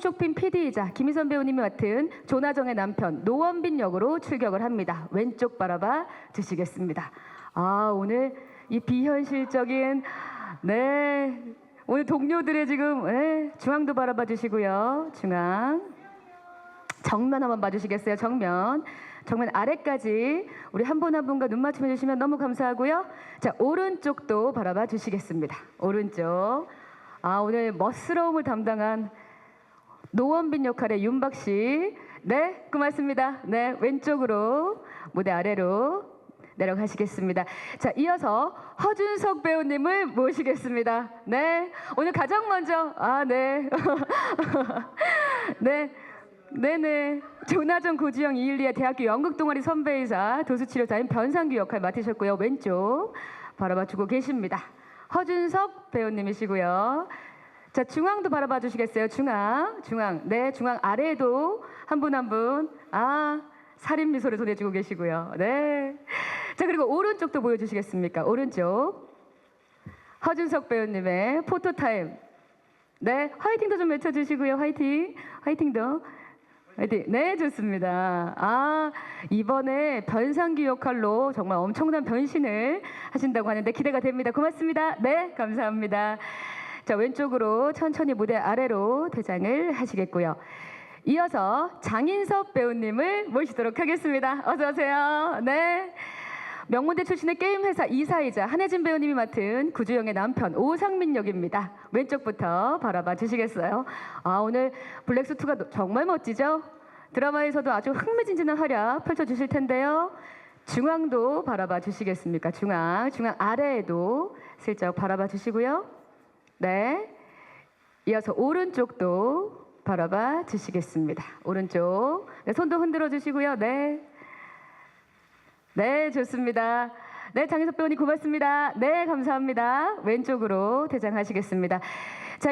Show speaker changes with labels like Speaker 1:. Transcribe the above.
Speaker 1: 홈쇼핑 PD이자 김희선 배우님이 맡은 조나정의 남편 노원빈 역으로 출격을 합니다. 왼쪽 바라봐 주시겠습니다. 아 오늘 이 비현실적인 네 오늘 동료들의 지금 네, 중앙도 바라봐 주시고요. 중앙 정면 한번 봐주시겠어요? 정면. 정면 아래까지 우리 한 분 한 분과 눈 맞춤해 주시면 너무 감사하고요. 자, 오른쪽도 바라봐 주시겠습니다. 오른쪽. 아, 오늘 멋스러움을 담당한 노원빈 역할의 윤박 씨. 네, 고맙습니다. 네, 왼쪽으로 무대 아래로 내려가시겠습니다. 자, 이어서 허준석 배우님을 모시겠습니다. 네, 오늘 가장 먼저, 아, 네. 네. 네네. 조나정 고지영 이일리아 대학교 연극 동아리 선배이사 도수치료사인 변상규 역할 맡으셨고요. 왼쪽 바라봐주고 계십니다. 허준석 배우님이시고요. 자 중앙도 바라봐 주시겠어요? 중앙, 중앙. 네, 중앙 아래에도 한 분 한 분. 아 살인 미소를 보내주고 계시고요. 네. 자 그리고 오른쪽도 보여주시겠습니까? 오른쪽. 허준석 배우님의 포토 타임. 네, 화이팅도 좀 외쳐주시고요. 화이팅, 화이팅도. 화이팅. 네, 좋습니다. 아, 이번에 변상기 역할로 정말 엄청난 변신을 하신다고 하는데 기대가 됩니다. 고맙습니다. 네, 감사합니다. 자, 왼쪽으로 천천히 무대 아래로 대장을 하시겠고요. 이어서 장인섭 배우님을 모시도록 하겠습니다. 어서 오세요. 네. 명문대 출신의 게임 회사 이사이자 한혜진 배우님이 맡은 구주영의 남편 오상민 역입니다. 왼쪽부터 바라봐 주시겠어요? 아 오늘 블랙수트가 노- 정말 멋지죠? 드라마에서도 아주 흥미진진한 활약 펼쳐 주실 텐데요. 중앙도 바라봐 주시겠습니까? 중앙, 중앙 아래에도 슬쩍 바라봐 주시고요. 네. 이어서 오른쪽도 바라봐 주시겠습니다. 오른쪽. 네, 손도 흔들어 주시고요. 네. 네, 좋습니다. 네, 장희석 배우님 고맙습니다. 네, 감사합니다. 왼쪽으로 대장하시겠습니다.